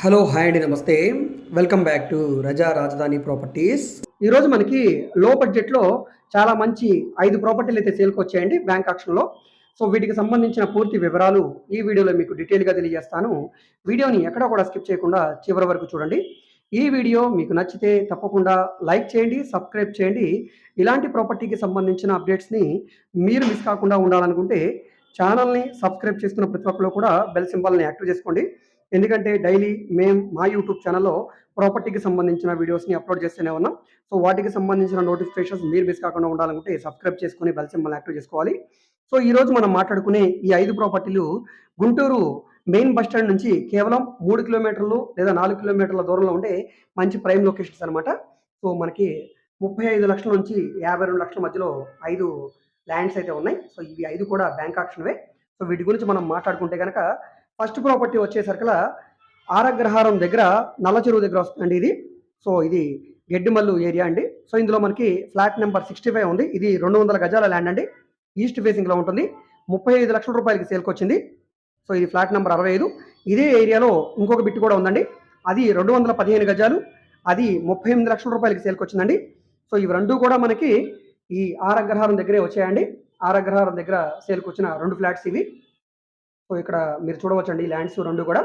Hello hi అండి నమస్తే. Welcome back to రజా రాజధాని ప్రాపర్టీస్. ఈరోజు మనకి లో బడ్జెట్లో చాలా మంచి ఐదు ప్రాపర్టీలు అయితే సేల్కి వచ్చాయండి బ్యాంక్ ఆక్షన్లో సో వీటికి సంబంధించిన పూర్తి వివరాలు ఈ వీడియోలో మీకు డీటెయిల్గా తెలియజేస్తాను. వీడియోని ఎక్కడ కూడా స్కిప్ చేయకుండా చివరి వరకు చూడండి. ఈ వీడియో మీకు నచ్చితే తప్పకుండా లైక్ చేయండి సబ్స్క్రైబ్ చేయండి. ఇలాంటి ప్రాపర్టీకి సంబంధించిన అప్డేట్స్ని మీరు మిస్ కాకుండా ఉండాలనుకుంటే ఛానల్ని సబ్స్క్రైబ్ చేసుకున్న ప్రతి ఒక్కరు కూడా బెల్ సింబల్ని యాక్టివ్ చేసుకోండి. ఎందుకంటే డైలీ మేము మా యూట్యూబ్ ఛానల్లో ప్రాపర్టీకి సంబంధించిన వీడియోస్ని అప్లోడ్ చేస్తూనే ఉన్నాం. సో వాటికి సంబంధించిన నోటిఫికేషన్స్ మీరు మిస్ కాకుండా ఉండాలనుకుంటే సబ్స్క్రైబ్ చేసుకుని బెల్ సింబల్ యాక్టివ్ చేసుకోవాలి. సో ఈరోజు మనం మాట్లాడుకునే ఈ ఐదు ప్రాపర్టీలు గుంటూరు మెయిన్ బస్ స్టాండ్ నుంచి కేవలం మూడు కిలోమీటర్లు లేదా నాలుగు కిలోమీటర్ల దూరంలో ఉండే మంచి ప్రైమ్ లొకేషన్స్ అనమాట సో మనకి ముప్పై ఐదు లక్షల నుంచి యాభై రెండు లక్షల మధ్యలో ఐదు ల్యాండ్స్ అయితే ఉన్నాయి. సో ఇవి ఐదు కూడా బ్యాంక్ ఆక్షన్వే సో వీటి గురించి మనం మాట్లాడుకుంటే కనుక ఫస్ట్ ప్రాపర్టీ వచ్చేసరికి ఆరగ్రహారం దగ్గర నల్ల చెరువు దగ్గర వస్తుందండి ఇది. సో ఇది గెడ్డిమల్లు ఏరియా అండి. సో ఇందులో మనకి ఫ్లాట్ నెంబర్ సిక్స్టీ ఫైవ్ ఉంది. ఇది రెండు వందల గజాల ల్యాండ్ అండి. ఈస్ట్ ఫేసింగ్లో ఉంటుంది. ముప్పై ఐదు లక్షల రూపాయలకి సేల్కి వచ్చింది. సో ఇది ఫ్లాట్ నెంబర్ అరవై ఐదు. ఇదే ఏరియాలో ఇంకొక బిట్ కూడా ఉందండి. అది రెండు వందల పదిహేను గజాలు. అది ముప్పై ఎనిమిది లక్షల రూపాయలకి సేల్కి వచ్చిందండి. సో ఇవి రెండు కూడా మనకి ఈ ఆరగ్రహారం దగ్గరే వచ్చాయండి. ఆరగ్రహారం దగ్గర సేల్కి వచ్చిన రెండు ఫ్లాట్స్ ఇవి. సో ఇక్కడ మీరు చూడవచ్చండి ఈ ల్యాండ్స్ రెండు కూడా.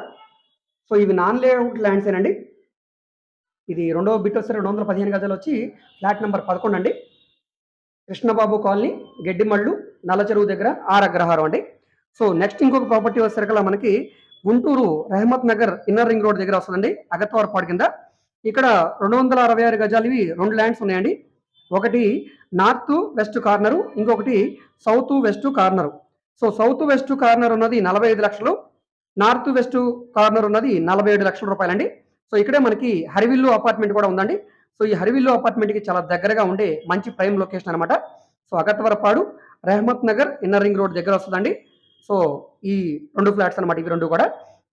సో ఇవి నాన్ లేఅవుట్ ల్యాండ్స్ ఏనండి. ఇది రెండవ బిట్ వస్తే రెండు వందల పదిహేను గజాలు వచ్చి ఫ్లాట్ నెంబర్ పదకొండు అండి. కృష్ణబాబు కాలనీ గెడ్డిమళ్ళు నల్లచెరువు దగ్గర ఆర్ అగ్రహారం అండి. సో నెక్స్ట్ ఇంకొక ప్రాపర్టీ వచ్చేసరికల్లా మనకి Guntur Rehmat Nagar inner ring road దగ్గర వస్తుందండి అగత్వారపాడు కింద. ఇక్కడ రెండు వందల అరవై ఆరు గజాలు ఇవి రెండు ల్యాండ్స్ ఉన్నాయండి. ఒకటి నార్త్ వెస్ట్ కార్నరు ఇంకొకటి south west corner. So south west corner ఉన్నది నలభై ఐదు లక్షలు నార్త్ వెస్ట్ కార్నర్ ఉన్నది నలభై ఏడు లక్షల రూపాయలండి. సో ఇక్కడే మనకి హరివిల్లు అపార్ట్మెంట్ కూడా ఉందండి. సో ఈ హరివిల్లు అపార్ట్మెంట్కి చాలా దగ్గరగా ఉండే మంచి ప్రైమ్ లొకేషన్ అనమాట so Agatavarapadu Rehmat Nagar inner ring road దగ్గర వస్తుందండి. సో ఈ రెండు ఫ్లాట్స్ అనమాట ఇవి రెండు కూడా.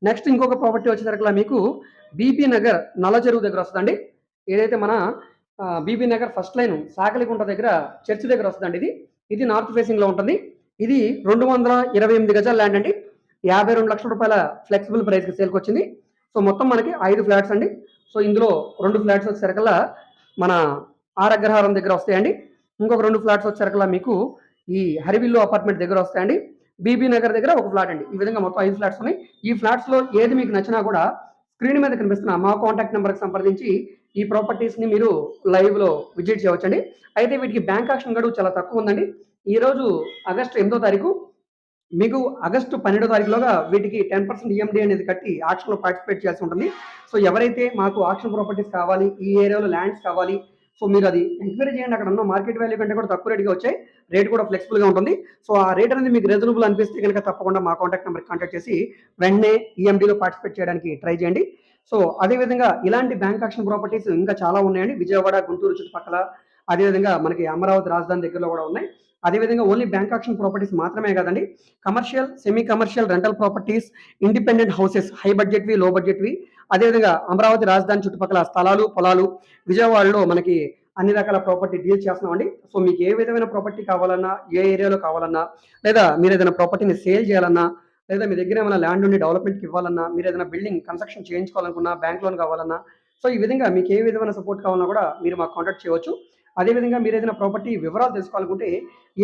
నెక్స్ట్ ఇంకొక ప్రాపర్టీ వచ్చేసరికి మీకు బీబీ నగర్ నల్లచెరువు దగ్గర వస్తుందండి. ఏదైతే మన బీబీ నగర్ ఫస్ట్ లైన్ సాకలిగుంట దగ్గర చర్చి దగ్గర వస్తుందండి ఇది. ఇది నార్త్ ఫేసింగ్లో ఉంటుంది. ఇది రెండు వందల ఇరవై ఎనిమిది గజాల ల్యాండ్ అండి. యాభై రెండు లక్షల రూపాయల ఫ్లెక్సిబుల్ ప్రైస్కి సేల్కి వచ్చింది. సో మొత్తం మనకి ఐదు ఫ్లాట్స్ అండి. సో ఇందులో రెండు ఫ్లాట్స్ వచ్చేసరికల్లా మన ఆర్ అగ్రహారం దగ్గర వస్తాయండి. ఇంకొక రెండు ఫ్లాట్స్ వచ్చేసరికల్లా మీకు ఈ హరివిల్లు అపార్ట్మెంట్ దగ్గర వస్తాయండి. బీబీ నగర్ దగ్గర ఒక ఫ్లాట్ అండి. ఈ విధంగా మొత్తం ఐదు ఫ్లాట్స్ ఉన్నాయి. ఈ ఫ్లాట్స్లో ఏది మీకు నచ్చినా కూడా స్క్రీన్ మీద కనిపిస్తున్న మా కాంటాక్ట్ నెంబర్కి సంప్రదించి ఈ ప్రాపర్టీస్ని మీరు లైవ్లో విజిట్ చేయవచ్చండి. అయితే వీటికి బ్యాంక్ యాక్షన్ గడువు చాలా తక్కువ ఉందండి. ఈరోజు ఆగస్టు ఎనిమిదో తారీఖు మీకు ఆగస్టు పన్నెండో తారీఖులోగా వీటికి టెన్ పర్సెంట్ ఈఎండి అనేది కట్టి ఆక్షన్లో పార్టిసిపేట్ చేయాల్సి ఉంటుంది. సో ఎవరైతే మాకు ఆక్షన్ ప్రాపర్టీస్ కావాలి ఈ ఏరియాలో ల్యాండ్స్ కావాలి సో మీరు అది ఎంక్వైరీ చేయండి. అక్కడ ఉన్న మార్కెట్ వాల్యూ కంటే కూడా తక్కువ రేట్గా వచ్చాయి రేట్ కూడా ఫ్లెక్సిబుల్గా ఉంటుంది. సో ఆ రేట్ అనేది మీకు రీజనబుల్ అనిపిస్తే కనుక తప్పకుండా మా కాంటాక్ట్ నెంబర్ కాంటాక్ట్ చేసి వెంటనే ఈఎండీలో పార్టిసిపేట్ చేయడానికి ట్రై చేయండి. సో అదేవిధంగా ఇలాంటి బ్యాంక్ యాక్షన్ ప్రాపర్టీస్ ఇంకా చాలా ఉన్నాయండి. విజయవాడ గుంటూరు చుట్టుపక్కల అదేవిధంగా మనకి అమరావతి రాజధాని దగ్గరలో కూడా ఉన్నాయి. అదేవిధంగా ఓన్లీ బ్యాంక్ ఆక్షన్ ప్రాపర్టీస్ మాత్రమే కదండి. Commercial semi commercial rental properties independent houses high బడ్జెట్వి low బడ్జెట్వి అదేవిధంగా అమరావతి రాజధాని చుట్టుపక్కల స్థలాలు పొలాలు విజయవాడలో మనకి అన్ని రకాల ప్రాపర్టీ డీల్ చేస్తున్నామండి. సో మీకు ఏ విధమైన ప్రాపర్టీ కావాలన్నా ఏ ఏరియాలో కావాలన్నా లేదా మీరు ఏదైనా ప్రాపర్టీని సేల్ చేయాలన్నా లేదా మీ దగ్గర ఏమైనా ల్యాండ్ ఉండి డెవలప్మెంట్కి ఇవ్వాలన్నా మీరు ఏదైనా బిల్డింగ్ కన్స్ట్రక్షన్ చేయించుకోవాలనుకున్నా బ్యాంక్ లోన్ కావాలన్నా సో ఈ విధంగా మీకు ఏ విధమైన సపోర్ట్ కావాలన్నా కూడా మీరు మాకు కాంటాక్ట్ చేయవచ్చు. అదేవిధంగా మీరు ఏదైనా ప్రాపర్టీ వివరాలు తెలుసుకోవాలనుకుంటే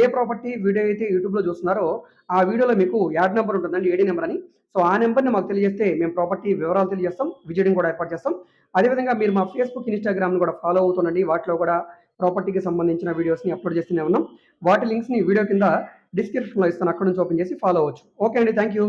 ఏ ప్రాపర్టీ వీడియో అయితే యూట్యూబ్లో చూస్తున్నారో ఆ వీడియోలో మీకు యాడ్ నెంబర్ ఉంటుందండి ఏడీ నెంబర్ అని. సో ఆ నెంబర్ని మాకు తెలియజేస్తే మేము ప్రాపర్టీ వివరాలు తెలియజేస్తాం విజిటింగ్ కూడా ఏర్పాటు చేస్తాం. అదేవిధంగా మీరు మా ఫేస్బుక్ ఇన్స్టాగ్రామ్ని కూడా ఫాలో అవుతుండండి వాటిలో కూడా ప్రాపర్టీకి సంబంధించిన వీడియోస్ని అప్లోడ్ చేస్తూనే ఉన్నాం. వాటి లింక్స్ని వీడియో కింద డిస్క్రిప్షన్లో ఇస్తాను. అక్కడ నుంచి ఓపెన్ చేసి ఫాలో అవ్వచ్చు. ఓకే అండి థ్యాంక్ యూ